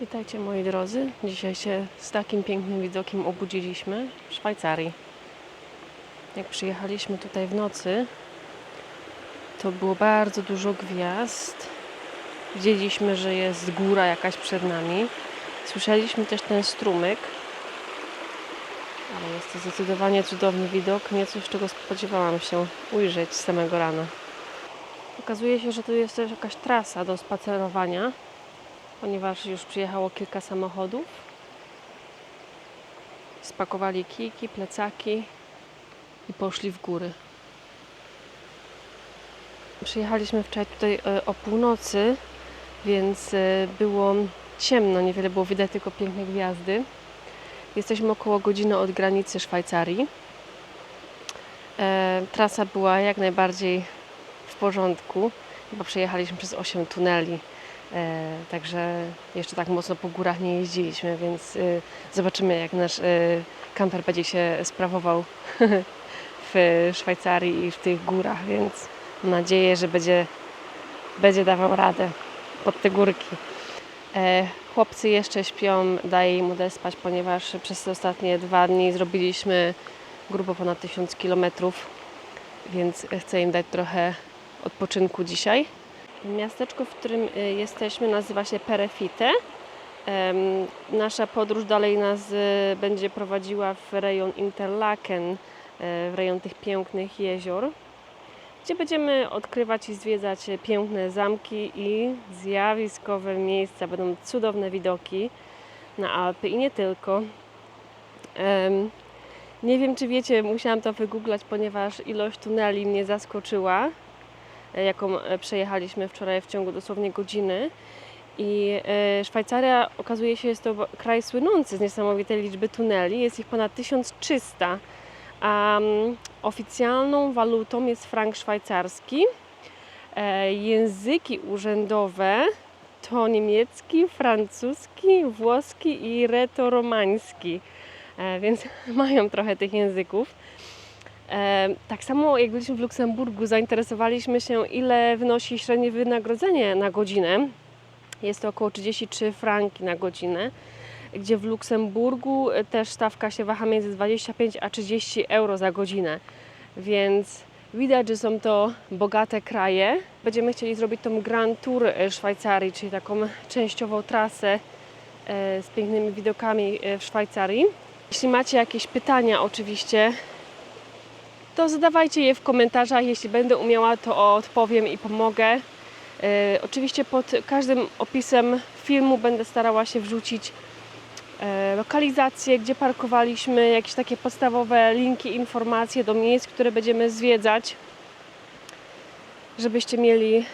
Witajcie moi drodzy. Dzisiaj się z takim pięknym widokiem obudziliśmy w Szwajcarii. Jak przyjechaliśmy tutaj w nocy, to było bardzo dużo gwiazd. Widzieliśmy, że jest góra jakaś przed nami. Słyszeliśmy też ten strumyk. Ale jest to zdecydowanie cudowny widok, nie coś, czego spodziewałam się ujrzeć z samego rana. Okazuje się, że tu jest też jakaś trasa do spacerowania ponieważ już przyjechało kilka samochodów. Spakowali kijki, plecaki i poszli w góry. Przyjechaliśmy wczoraj tutaj e, o północy, więc e, było ciemno, niewiele było widać, tylko piękne gwiazdy. Jesteśmy około godziny od granicy Szwajcarii. E, Trasa była jak najbardziej w porządku, bo przejechaliśmy przez 8 tuneli. E, także jeszcze tak mocno po górach nie jeździliśmy, więc e, zobaczymy jak nasz e, kamper będzie się sprawował w Szwajcarii i w tych górach, więc mam nadzieję, że będzie, będzie dawał radę pod te górki. E, chłopcy jeszcze śpią, daję im odespać, ponieważ przez te ostatnie dwa dni zrobiliśmy grubo ponad 1000 kilometrów, więc chcę im dać trochę odpoczynku dzisiaj. Miasteczko, w którym y, jesteśmy, nazywa się Perefite. Nasza podróż dalej nas y, będzie prowadziła w rejon Interlaken, y, w rejon tych pięknych jezior, gdzie będziemy odkrywać i zwiedzać piękne zamki i zjawiskowe miejsca. Będą cudowne widoki na Alpy i nie tylko. Nie wiem, czy wiecie, musiałam to wygooglać, ponieważ ilość tuneli mnie zaskoczyła jaką e, przejechaliśmy wczoraj w ciągu dosłownie godziny. I e, Szwajcaria okazuje się jest to kraj słynący z niesamowitej liczby tuneli. Jest ich ponad 1300, a mm, oficjalną walutą jest frank szwajcarski. E, Języki urzędowe to niemiecki, francuski, włoski i retoromański. E, Więc mają trochę tych języków. Tak samo jak byliśmy w Luksemburgu, zainteresowaliśmy się, ile wynosi średnie wynagrodzenie na godzinę. Jest to około 33 franki na godzinę, gdzie w Luksemburgu e, też stawka się waha między 25 a 30 euro za godzinę. Więc widać, że są to bogate kraje. Będziemy chcieli zrobić tą Grand Tour e, Szwajcarii, czyli taką częściową trasę e, z pięknymi widokami w Szwajcarii. Jeśli macie jakieś pytania, oczywiście to zadawajcie je w komentarzach. Jeśli będę umiała, to odpowiem i pomogę. E, oczywiście pod każdym opisem filmu będę starała się wrzucić e, lokalizację, gdzie parkowaliśmy, jakieś takie podstawowe linki, informacje do miejsc, które będziemy zwiedzać, żebyście mieli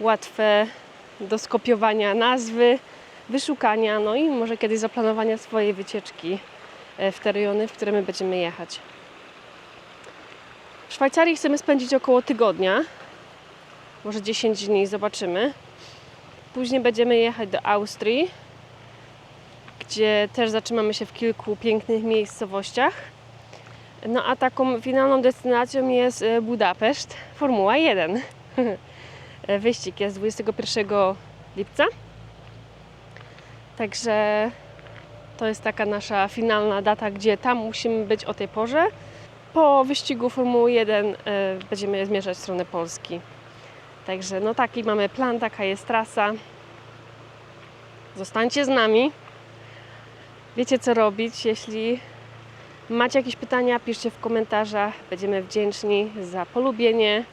łatwe do skopiowania nazwy, wyszukania, no i może kiedyś zaplanowania swojej wycieczki e, w te rejony, w które my będziemy jechać. W Szwajcarii chcemy spędzić około tygodnia, może 10 dni, zobaczymy. Później będziemy jechać do Austrii, gdzie też zatrzymamy się w kilku pięknych miejscowościach. No a taką finalną destynacją jest e, Budapeszt, Formuła 1. E, Wyścig jest 21 lipca. Także to jest taka nasza finalna data, gdzie tam musimy być o tej porze. Po wyścigu Formuły 1 e, będziemy zmierzać w stronę Polski. Także no taki mamy plan, taka jest trasa. Zostańcie z nami. Wiecie co robić. Jeśli macie jakieś pytania, piszcie w komentarzach. Będziemy wdzięczni za polubienie,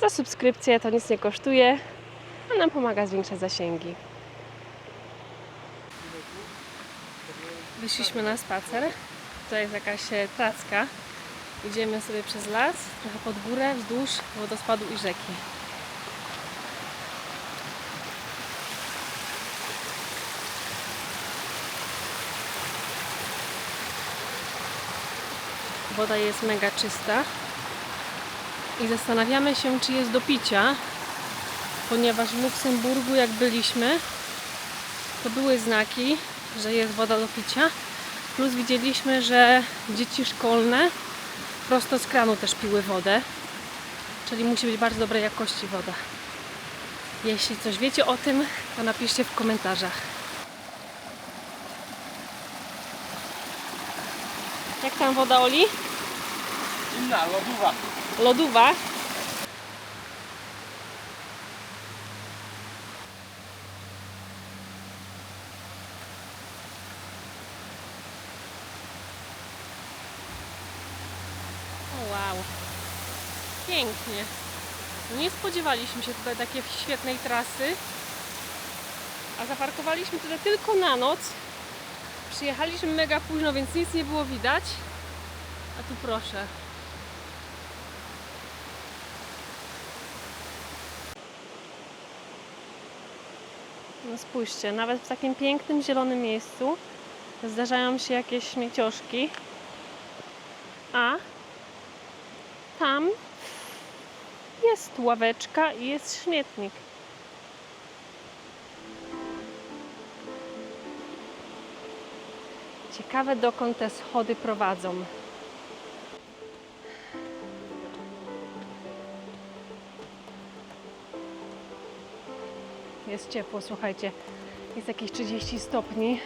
za subskrypcję. To nic nie kosztuje, a nam pomaga zwiększać zasięgi. Wyszliśmy na spacer. To jest jakaś e, tracka. Idziemy sobie przez las, trochę pod górę, wzdłuż wodospadu i rzeki. Woda jest mega czysta i zastanawiamy się, czy jest do picia, ponieważ w Luksemburgu, jak byliśmy, to były znaki, że jest woda do picia. Plus widzieliśmy, że dzieci szkolne prosto z kranu też piły wodę. Czyli musi być bardzo dobrej jakości woda. Jeśli coś wiecie o tym, to napiszcie w komentarzach. Jak tam woda Oli? Inna, lodowa. Lodowa. O wow. Pięknie. Nie spodziewaliśmy się tutaj takiej świetnej trasy. A zaparkowaliśmy tutaj tylko na noc. Przyjechaliśmy mega późno, więc nic nie było widać. A tu proszę. No spójrzcie, nawet w takim pięknym zielonym miejscu zdarzają się jakieś śmiecioszki, a tam jest ławeczka i jest śmietnik. Ciekawe dokąd te schody prowadzą. Jest ciepło, słuchajcie. Jest jakieś 30 stopni.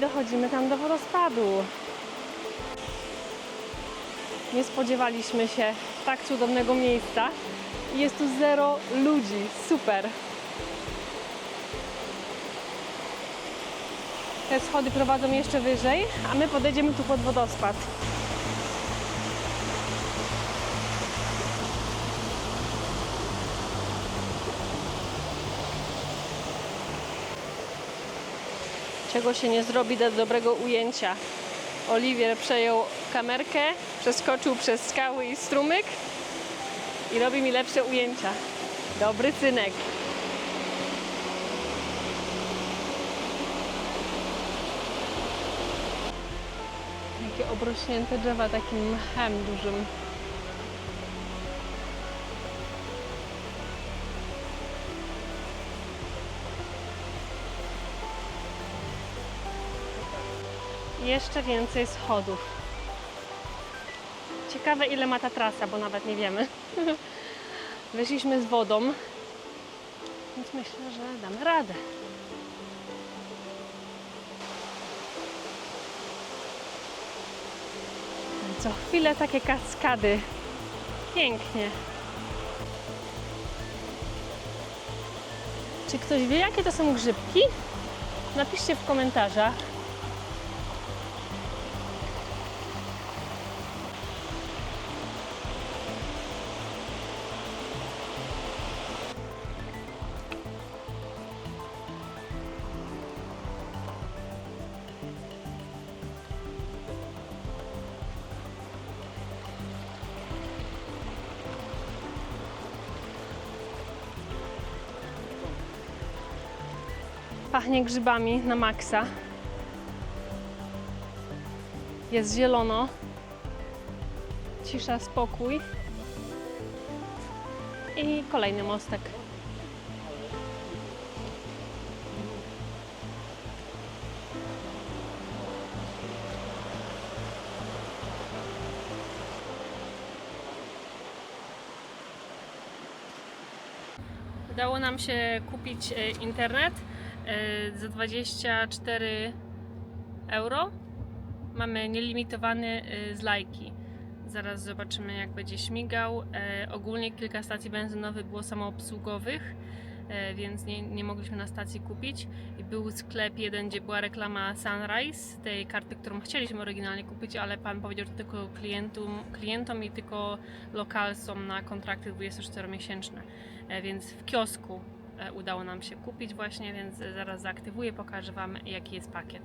Dochodzimy tam do wodospadu. Nie spodziewaliśmy się tak cudownego miejsca. Jest tu zero ludzi. Super. Te schody prowadzą jeszcze wyżej, a my podejdziemy tu pod wodospad. Czego się nie zrobi do dobrego ujęcia. Oliwier przejął kamerkę, przeskoczył przez skały i strumyk i robi mi lepsze ujęcia. Dobry synek. Jakie obrośnięte drzewa takim mchem dużym. Jeszcze więcej schodów. Ciekawe ile ma ta trasa, bo nawet nie wiemy. Wyszliśmy z wodą, więc myślę, że damy radę. Co chwilę takie kaskady. Pięknie. Czy ktoś wie, jakie to są grzybki? Napiszcie w komentarzach. Pachnie grzybami na maksa. Jest zielono. Cisza, spokój. I kolejny mostek. Udało nam się kupić e, internet za 24 euro. Mamy nielimitowany e, z lajki. Zaraz zobaczymy, jak będzie śmigał. E, ogólnie kilka stacji benzynowych było samoobsługowych, e, więc nie, nie mogliśmy na stacji kupić. I był sklep jeden, gdzie była reklama Sunrise, tej karty, którą chcieliśmy oryginalnie kupić, ale pan powiedział, że tylko klientom, klientom i tylko lokalsom na kontrakty 24-miesięczne. E, więc w kiosku e, udało nam się kupić właśnie, więc e, zaraz zaaktywuję, pokażę Wam jaki jest pakiet.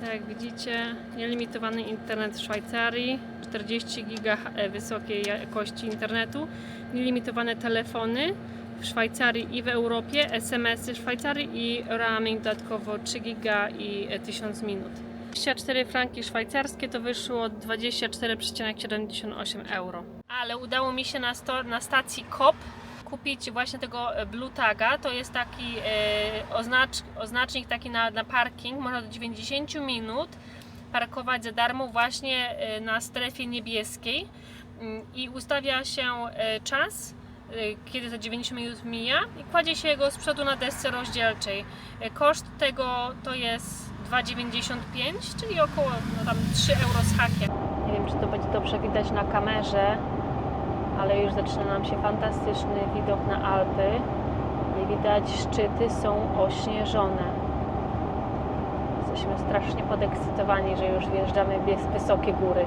Tak jak widzicie, nielimitowany internet w Szwajcarii, 40 giga e, wysokiej jakości internetu, nielimitowane telefony w Szwajcarii i w Europie, SMS-y w Szwajcarii i roaming dodatkowo 3 giga i e, 1000 minut. 24 franki szwajcarskie to wyszło 24,78 euro. Ale udało mi się na, sto, na stacji KOP kupić właśnie tego e, Blue Taga. To jest taki e, oznacz, oznacznik taki na, na parking. Można do 90 minut parkować za darmo właśnie e, na strefie niebieskiej Mm, i ustawia się czas, kiedy te 90 minut mija i kładzie się go z przodu na desce rozdzielczej. Koszt tego to jest 2,95, czyli około no tam 3 euro z hakiem. Nie wiem, czy to będzie dobrze widać na kamerze, ale już zaczyna nam się fantastyczny widok na Alpy. I widać, szczyty są ośnieżone. Jesteśmy strasznie podekscytowani, że już wjeżdżamy w wys- wysokie góry.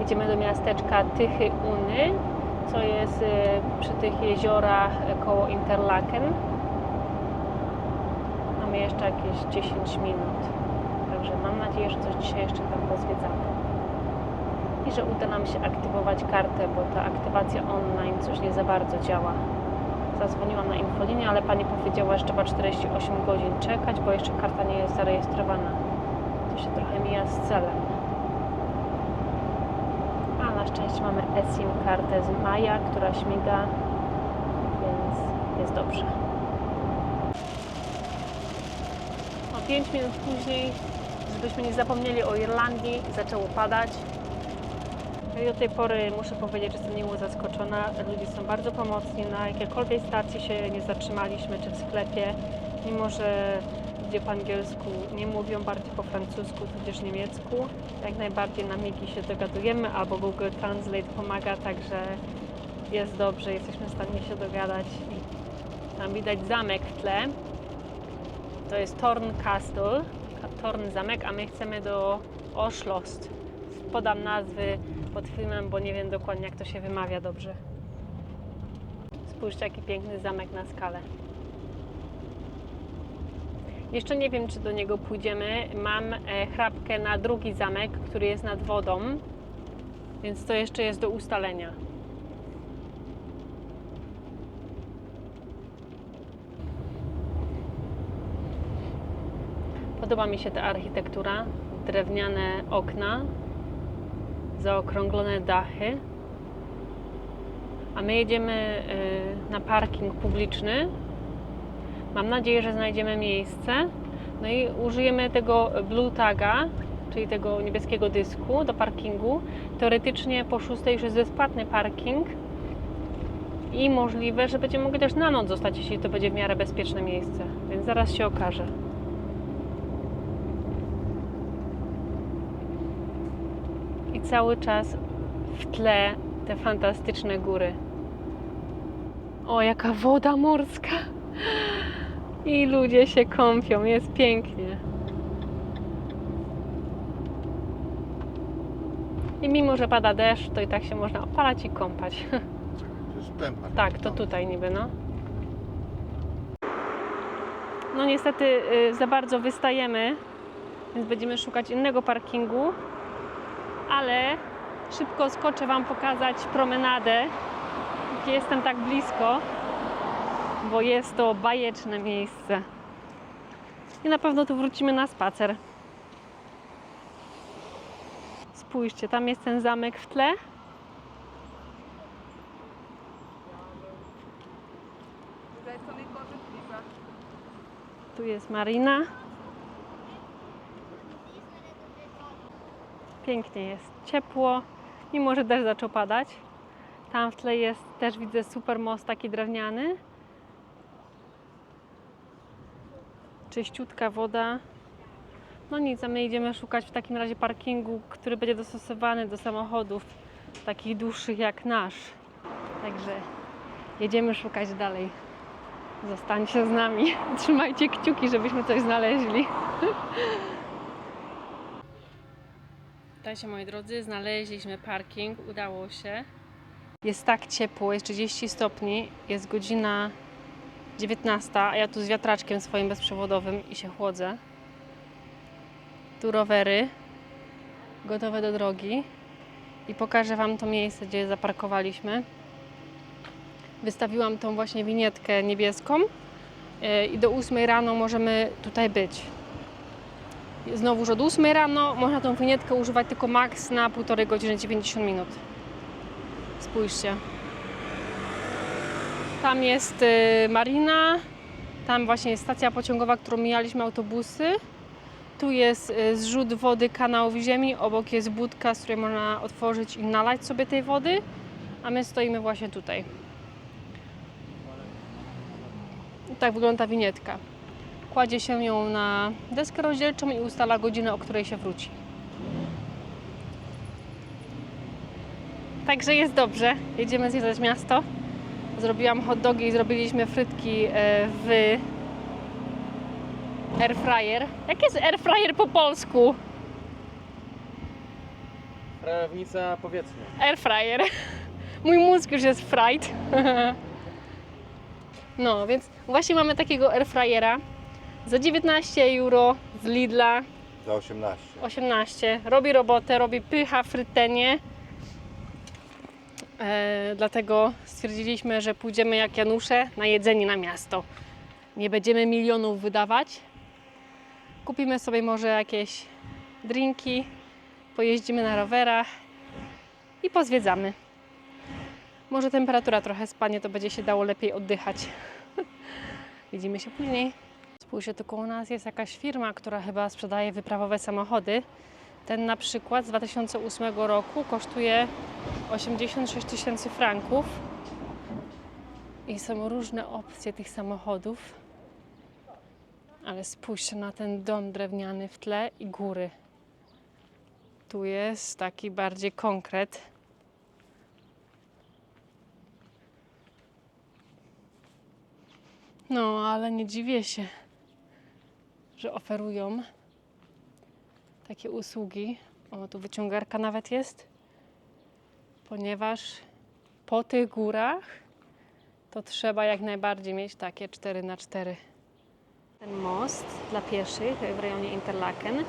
Jedziemy do miasteczka Tychy Uny, co jest y, przy tych jeziorach koło Interlaken. Mamy jeszcze jakieś 10 minut. Także mam nadzieję, że coś dzisiaj jeszcze tam pozwiedzamy. I że uda nam się aktywować kartę, bo ta aktywacja online coś nie za bardzo działa. Zadzwoniłam na infolinię, ale pani powiedziała, że trzeba 48 godzin czekać, bo jeszcze karta nie jest zarejestrowana. To się trochę mija z celem. A na szczęście mamy eSIM kartę z Maja, która śmiga, więc jest dobrze. O 5 minut później, żebyśmy nie zapomnieli o Irlandii, zaczęło padać. No I do tej pory muszę powiedzieć, że jestem miło zaskoczona. Ludzie są bardzo pomocni. Na jakiejkolwiek stacji się nie zatrzymaliśmy, czy w sklepie, mimo że ludzie po angielsku nie mówią, bardziej po francusku, tudzież niemiecku. Jak najbardziej na migi się dogadujemy, albo Google Translate pomaga, także jest dobrze, jesteśmy w stanie się dogadać. I tam widać zamek w tle. To jest Torn Castle, Torn Zamek, a my chcemy do Oshlost. Podam nazwy pod filmem, bo nie wiem dokładnie jak to się wymawia dobrze. Spójrzcie jaki piękny zamek na skalę. Jeszcze nie wiem, czy do niego pójdziemy. Mam e, chrapkę na drugi zamek, który jest nad wodą, więc to jeszcze jest do ustalenia. Podoba mi się ta architektura. Drewniane okna, zaokrąglone dachy. A my jedziemy y, na parking publiczny. Mam nadzieję, że znajdziemy miejsce. No i użyjemy tego Blue Taga, czyli tego niebieskiego dysku do parkingu. Teoretycznie po 6 już jest bezpłatny parking i możliwe, że będziemy mogli też na noc zostać, jeśli to będzie w miarę bezpieczne miejsce. Więc zaraz się okaże. Cały czas w tle te fantastyczne góry. O, jaka woda morska! I ludzie się kąpią, jest pięknie. I mimo, że pada deszcz, to i tak się można opalać i kąpać. Tak, to tutaj niby, no. No niestety y, za bardzo wystajemy, więc będziemy szukać innego parkingu, ale szybko skoczę Wam pokazać promenadę, gdzie jestem tak blisko, bo jest to bajeczne miejsce. I na pewno tu wrócimy na spacer. Spójrzcie, tam jest ten zamek w tle. Tu jest marina. Pięknie jest, ciepło, mimo że deszcz zaczął padać. Tam w tle jest też widzę super most taki drewniany. Czyściutka woda. No nic, a my idziemy szukać w takim razie parkingu, który będzie dostosowany do samochodów takich dłuższych jak nasz. Także jedziemy szukać dalej. Zostańcie z nami. Trzymajcie kciuki, żebyśmy coś znaleźli. Witajcie moi drodzy, znaleźliśmy parking, udało się. Jest tak ciepło, jest 30 stopni, jest godzina 19, a ja tu z wiatraczkiem swoim bezprzewodowym i się chłodzę. Tu rowery, gotowe do drogi i pokażę Wam to miejsce, gdzie zaparkowaliśmy. Wystawiłam tą właśnie winietkę niebieską e, i do 8 rano możemy tutaj być. Znowuż od 8 rano można tą winietkę używać tylko maks na półtorej godziny 90 minut. Spójrzcie. Tam jest y, marina, tam właśnie jest stacja pociągowa, którą mijaliśmy autobusy. Tu jest y, zrzut wody kanałów ziemi, obok jest budka, z której można otworzyć i nalać sobie tej wody, a my stoimy właśnie tutaj. Tak wygląda winietka. Kładzie się ją na deskę rozdzielczą i ustala godzinę, o której się wróci. Także jest dobrze. Jedziemy zwiedzać miasto. Zrobiłam hot dogi i zrobiliśmy frytki e, w air fryer. Jak jest air fryer po polsku? Prawnica powietrzna. Air fryer. Mój mózg już jest fried. No, więc właśnie mamy takiego air fryera za 19 euro z Lidla. Za 18. 18. Robi robotę, robi pycha, frytenie. E, dlatego stwierdziliśmy, że pójdziemy jak Janusze na jedzenie na miasto. Nie będziemy milionów wydawać. Kupimy sobie może jakieś drinki, pojeździmy na rowerach i pozwiedzamy. Może temperatura trochę spadnie, to będzie się dało lepiej oddychać. Widzimy się później. Spójrzcie, tu koło nas jest jakaś firma, która chyba sprzedaje wyprawowe samochody. Ten na przykład z 2008 roku kosztuje 86 tysięcy franków. I są różne opcje tych samochodów. Ale spójrzcie na ten dom drewniany w tle i góry. Tu jest taki bardziej konkret. No, ale nie dziwię się, że oferują takie usługi. O, tu wyciągarka nawet jest, ponieważ po tych górach to trzeba jak najbardziej mieć takie 4 na 4 Ten most dla pieszych w rejonie Interlaken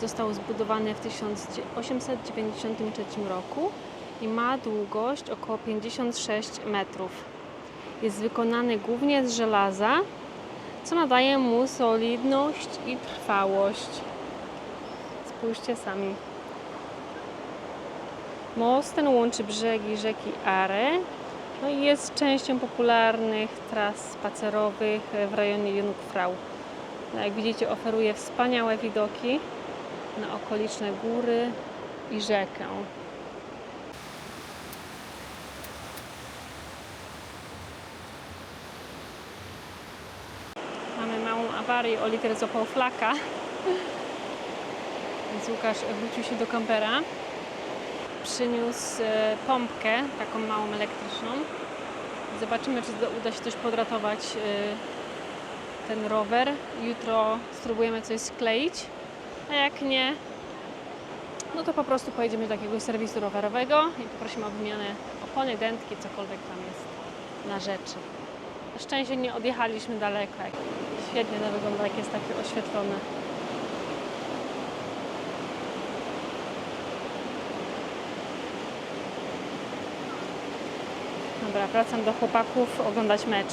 został zbudowany w 1893 roku i ma długość około 56 metrów. Jest wykonany głównie z żelaza, co nadaje mu solidność i trwałość. Spójrzcie sami. Most ten łączy brzegi rzeki Are no i jest częścią popularnych tras spacerowych w rejonie Jungfrau. No jak widzicie, oferuje wspaniałe widoki na okoliczne góry i rzekę. Mamy małą awarię, Oliver złapał flaka. Więc Łukasz wrócił się do kampera. Przyniósł e, pompkę, taką małą elektryczną. Zobaczymy, czy uda się coś podratować e, ten rower. Jutro spróbujemy coś skleić, a jak nie, no to po prostu pojedziemy do jakiegoś serwisu rowerowego i poprosimy o wymianę opony, dętki, cokolwiek tam jest na rzeczy. Na szczęście nie odjechaliśmy daleko. Świetnie to wygląda, jak jest takie oświetlone. Dobra, wracam do chłopaków oglądać mecz.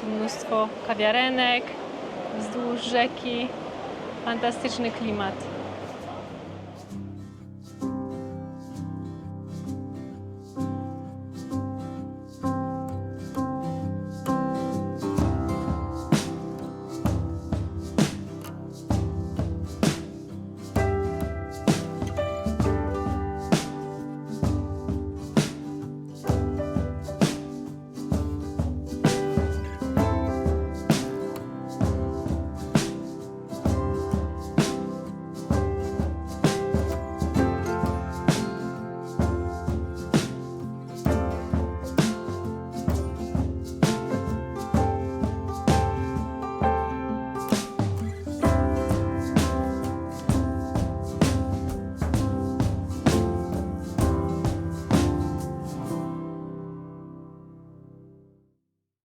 Tu mnóstwo kawiarenek wzdłuż rzeki. Fantastyczny klimat.